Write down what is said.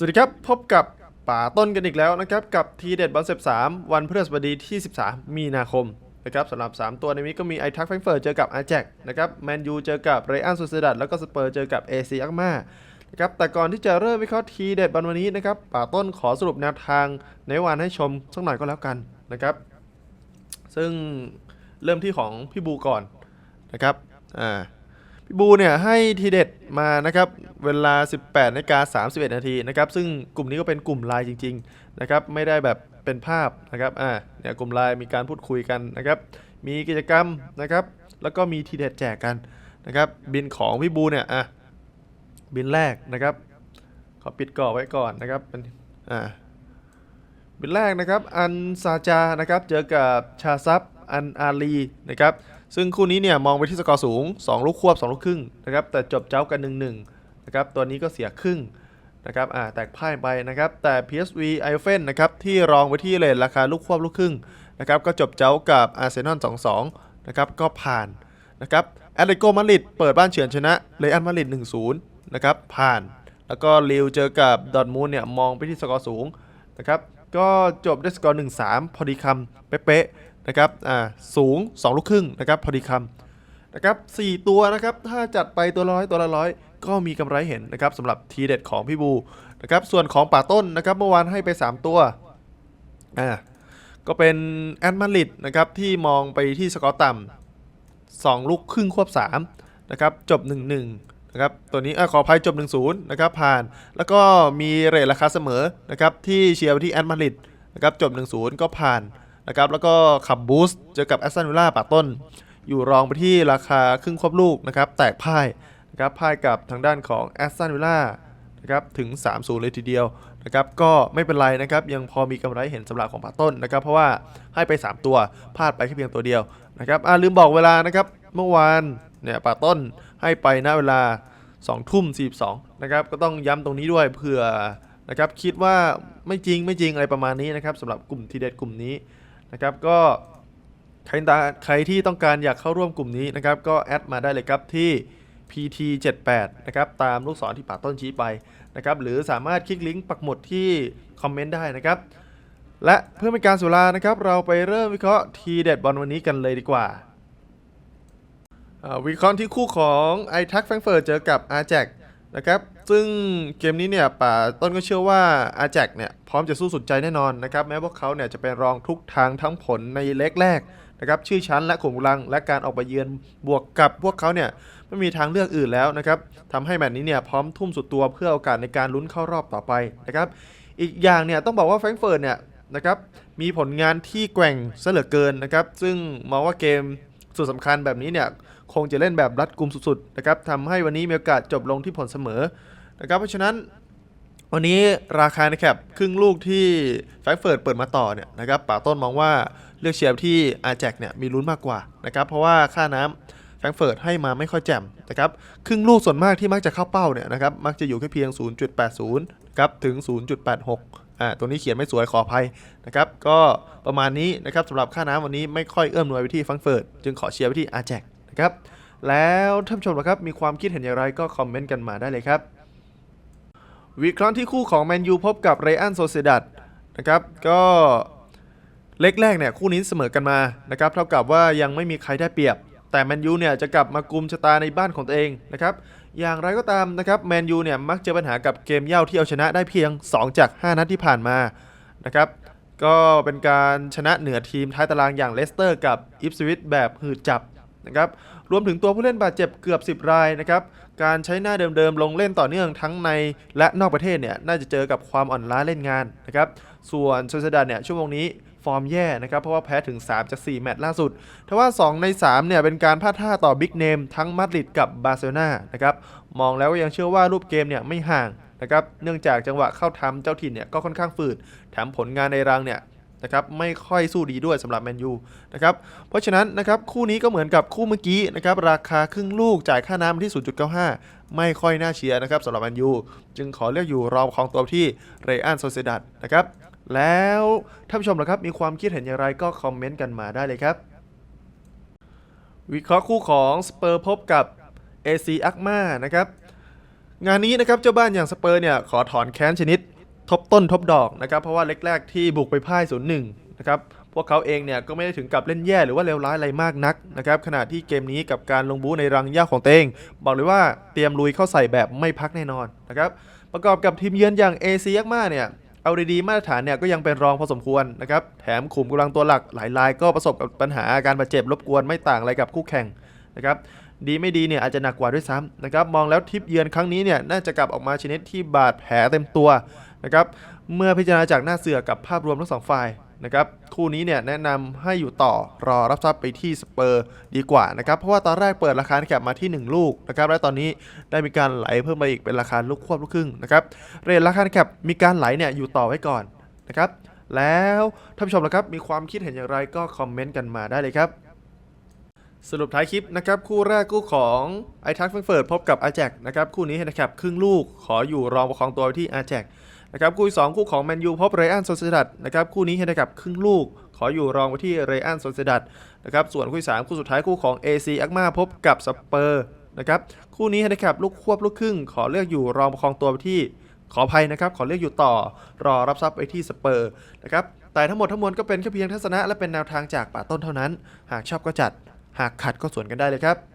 สวัสดีครับ พบกับป่าต้นกันอีกแล้วนะครับ กับทีเด็ดบอลเซฟ3วันพฤหัสบดีที่ 13 มีนาคมนะครับสำหรับ 3 ตัวในนี้ก็มีไอทักแฟงเฟิร์เจอกับอาแจกนะครับแมนยูเจอกับเรอัลซูเซดัดแล้วก็สเปอร์เจอกับเอซีอักมานะครับแต่ก่อนที่จะเริ่มวิเคราะห์ทีเด็ดวันวันนี้นะครับป่าต้นขอสรุปแนวทางในวันให้ชมสักหน่อยก็แล้วกันนะครับ ซึ่งเริ่มที่ของพี่บูก่อนนะครับอ่า พี่บูเนี่ยให้ทีเด็ดมานะครับเวลา 18นาฬิกา31 นาทีนะครับซึ่งกลุ่มนี้ก็เป็นกลุ่มไลน์จริงๆนะครับไม่ได้แบบเป็นภาพนะครับอ่าเนี่ยกลุ่มไลน์มีการพูดคุยกันนะครับมีกิจกรรมนะครับแล้วก็มีทีเด็ดแจกกันนะครับบินของพี่บูเนี่ยอะบินแรกนะครับขอปิดก่อไว้ก่อนนะครับเป็นอ่าบินแรกนะครับอันซาจานะครับเจอกับชาซับอันอาลีนะครับ ซึ่งคู่นี้เนี่ยมองไปที่สกอร์สูง 2 ลูกควบ 2 ลูกครึ่งนะครับแต่จบเจ้ากัน 1-1นะครับตัวนี้ก็เสียครึ่งนะครับอ่าแตกพ่ายไปนะครับแต่ PSV i f e n นะครับที่รองไปที่เลทราคาลูกควบลูกครึ่งนะครับก็จบเจ้ากับอาร์เซนอล2-2นะครับก็ผ่านนะครับแอตเลติโกมาดริดเปิดบ้านเฉือนชนะเรอัลมาดริด1-0นะครับผ่าน แล้วก็ลิวเจอกับดอร์ทมูลเนี่ยมองไปที่สกอร์สูงนะครับก็จบด้วยสกอร์1-3 พอดีคำเป๊ะๆ นะครับอ่าสูง 2 ลูกครึ่งนะครับพอดีคำนะครับ4ตัวนะครับถ้าจัดไปตัวร้อยตัวละร้อยก็มีกำไรเห็นนะครับสำหรับทีเด็ดของพี่บูนะครับส่วนของป่าต้นนะครับเมื่อวานให้ไป 3 ตัวอ่าก็เป็นแอดมาริดนะครับที่มองไปที่สกอร์ต่ำ2ลูกครึ่งควบ3นะครับจบ 1-1นะครับตัวนี้อขออภัยจบ 1-0นะครับผ่าน แล้วก็มีเรทราคาเสมอนะครับที่เชียร์ไปที่แอดมาริดนะครับจบ 1-0 ก็ผ่าน นะครับแล้วก็ขับบูสต์เจอกับแอสตันวิลล่าป่าต้น อยู่รองไปที่ราคาครึ่งควบลูกนะครับแตกพ่ายนะครับพ่ายกับทางด้านของแอสตันวิลล่านะครับถึง 3-0 เลยทีเดียวนะครับก็ไม่เป็นไรนะครับยังพอมีกำไรเห็นสำหรับของป่าต้นนะครับเพราะว่าให้ไป 3 ตัวพลาดไปแค่เพียงตัวเดียวนะครับอ่าลืมบอกเวลานะครับเมื่อวานเนี่ยป่าต้นให้ไปณเวลา2ทุ่ม42นะครับก็ต้องย้ำตรงนี้ด้วยเผื่อนะครับคิดว่าไม่จริงไม่จริงอะไรประมาณนี้นะครับสำหรับกลุ่มทีเด็ดกลุ่มนี้ นะครับก็ใครตาใครที่ต้องการอยากเข้าร่วมกลุ่มนี้นะครับก็แอดมาได้เลยครับที่ PT78 นะครับตามลูกศรที่ป่าต้นชี้ไปนะครับหรือสามารถคลิกลิงก์ปักหมุดที่คอมเมนต์ได้นะครับและเพื่อเป็นการสุรานะครับ เราไปเริ่มวิเคราะห์ทีเด็ดบอลวันนี้กันเลยดีกว่าอ่าวิเคราะห์ที่คู่ของไอทักแฟรงเฟิร์ตเจอกับอาแจก นะครับ ซึ่งเกมนี้เนี่ยป่าต้นก็เชื่อว่าอาแจกเนี่ยพร้อมจะสู้สุดใจแน่นอนนะครับแม้พวกเขาเนี่ยจะเป็นรองทุกทางทั้งผลในเล็กแรกนะครับชื่อชั้นและขุมกำลังและการออกไปเยือนบวกกับพวกเขาเนี่ยไม่มีทางเลือกอื่นแล้วนะครับทำให้แมตช์นี้เนี่ยพร้อมทุ่มสุดตัวเพื่อโอกาสในการลุ้นเข้ารอบต่อไปนะครับอีกอย่างเนี่ยต้องบอกว่าแฟรงเฟิร์ตเนี่ยนะครับมีผลงานที่แกว่งเหลือเกินนะครับซึ่งมองว่าเกมสุดสำคัญแบบนี้เนี่ย คงจะเล่นแบบรัดกุมสุดๆนะครับทำให้วันนี้มีโอกาสจบลงที่ผลเสมอนะครับเพราะฉะนั้นวันนี้ราคาในแคปครึ่งลูกที่แฟรงเฟิร์ตเปิดมาต่อเนี่ยนะครับป่าต้นมองว่าเลือกเชียร์ที่อาแจกเนี่ยมีลุ้นมากกว่านะครับเพราะว่าค่าน้ำแฟรงเฟิร์ตให้มาไม่ค่อยแจ่มนะครับครึ่งลูกส่วนมากที่มักจะเข้าเป้าเนี่ยนะครับมักจะอยู่แค่เพียง 0.80ครับถึง 0.86อ่าตัวนี้เขียนไม่สวยขออภัยนะครับก็ประมาณนี้นะครับสำหรับค่าน้ำวันนี้ไม่ค่อยเอื้อมหน่วยไปที่แฟรงเฟิร์ตจึงขอเชียร์ไปที่อาแจก ครับ แล้วท่านผู้ชมนะครับมีความคิดเห็นอย่างไรก็คอมเมนต์กันมาได้เลยครับวิเคราะห์ที่คู่ของแมนยูพบกับเรอัลโซเซดัดนะครับก็เล็กแรกเนี่ยคู่นี้เสมอกันมานะครับเท่ากับว่ายังไม่มีใครได้เปรียบ แต่แมนยูเนี่ยจะกลับมากุมชะตาในบ้านของตัวเองนะครับอย่างไรก็ตามนะครับแมนยูเนี่ยมักเจอปัญหากับเกมเย่าที่เอาชนะได้เพียง 2 จาก 5 นัดที่ผ่านมานะครับก็เป็นการชนะเหนือทีมท้ายตารางอย่างเลสเตอร์กับอิฟสวิตแบบหืดจับ นะครับรวมถึงตัวผู้เล่นบาดเจ็บเกือบ 10 รายนะครับการใช้หน้าเดิมๆลงเล่นต่อเนื่องทั้งในและนอกประเทศเนี่ยน่าจะเจอกับความอ่อนล้าเล่นงานนะครับส่วนโซเซดาเนี่ยชั่วโมงนี้ฟอร์มแย่นะครับเพราะว่าแพ้ถึง 3 จาก 4 แมตช์ล่าสุดทว่า 2 ใน 3 เนี่ย เป็นการพลาดท่าต่อบิ๊กเนมทั้งมาดริดกับบาร์เซโลนานะครับมองแล้วก็ยังเชื่อว่ารูปเกมเนี่ยไม่ห่างนะครับเนื่องจากจังหวะเข้าทำเจ้าถิ่นเนี่ยก็ค่อนข้างฝืด แถมผลงานในรังเนี่ย นะครับไม่ค่อยสู้ดีด้วยสำหรับแมนยูนะครับเพราะฉะนั้นนะครับคู่นี้ก็เหมือนกับคู่เมื่อกี้นะครับราคาครึ่งลูกจ่ายค่าน้ำที่ 0.95 ไม่ค่อยน่าเชียร์นะครับสำหรับแมนยูจึงขอเลือกอยู่รองของตัวที่เรอัลโซเซดัดนะครับแล้วท่านผู้ชมล่ะครับมีความคิดเห็นอย่างไรก็คอมเมนต์กันมาได้เลยครับ วิเคราะห์คู่ของสเปอร์พบกับ AC อักมานะครับงานนี้นะครับเจ้าบ้านอย่างสเปอร์เนี่ยขอถอนแค้นชนิด ทบต้นทบดอกนะครับเพราะว่าเล็กแรกที่บุกไปพ่ายศูนย์หนึ่งนะครับพวกเขาเองเนี่ยก็ไม่ได้ถึงกับเล่นแย่หรือว่าเลวร้ายอะไรมากนักนะครับขณะที่เกมนี้กับการลงบูในรังย่าของเตง บอกเลยว่าเตรียมลุยเข้าใส่แบบไม่พักแน่นอนนะครับประกอบกับทีมเยือนอย่างเอซียักมาเนี่ยเอาดีๆมาตรฐานเนี่ยก็ยังเป็นรองพอสมควรนะครับแถมขุมกำลังตัวหลักหลายรายก็ประสบกับปัญหาอาการบาดเจ็บรบกวนไม่ต่างอะไรกับคู่แข่งนะครับ ดีไม่ดีเนี่ยอาจจะหนักกว่าด้วยซ้ำนะครับมองแล้วทริปเยือนครั้งนี้เนี่ยน่าจะกลับออกมาชนิดที่บาดแผลเต็มตัวนะครับเมื่อพิจารณาจากหน้าเสือกับภาพรวมทั้งสองฝ่ายนะครับคู่นี้เนี่ยแนะนำให้อยู่ต่อรอรับทรัพย์ไปที่สเปอร์ดีกว่านะครับเพราะว่าตอนแรกเปิดราคาแคปมาที่ 1 ลูกนะครับและตอนนี้ได้มีการไหลเพิ่มมาอีกเป็นราคาลูกควบลูกครึ่งนะครับเรทราคาแคปมีการไหลเนี่ยอยู่ต่อไว้ก่อนนะครับแล้วท่านผู้ชมละครับมีความคิดเห็นอย่างไรก็คอมเมนต์กันมาได้เลยครับ สรุปท้ายคลิปนะครับคู่แรกคู่ของไอทักเฟิงเฟิร์ดพบกับอาแจกนะครับคู่นี้เฮนแคปครึ่งลูกขออยู่รองประคองตัวไว้ที่อาแจกนะครับคู่สองคู่ของแมนยูพบเรอันโซเซดัดนะครับคู่นี้เฮนแคปครึ่งลูก ขออยู่รองไว้ที่เรอันโซเซดัดนะครับส่วนคู่สามคู่สุดท้ายคู่ของ AC อักมาพบกับสเปอร์นะครับคู่นี้เฮนแคปลูกควบลูกครึ่ง ขอเลือกอยู่รองประคองตัวไว้ที่ขออภัยนะครับ ขอเลือกอยู่ต่อรอรับทรัพย์ไปที่สเปอร์นะครับแต่ทั้งหมดทั้งมวลก็เป็นแค่เพียงทัศนะและเป็นแนวทางจากป่าต้นเท่านั้น หากชอบก็จัดากขัดก็สวนกันได้เลยครับ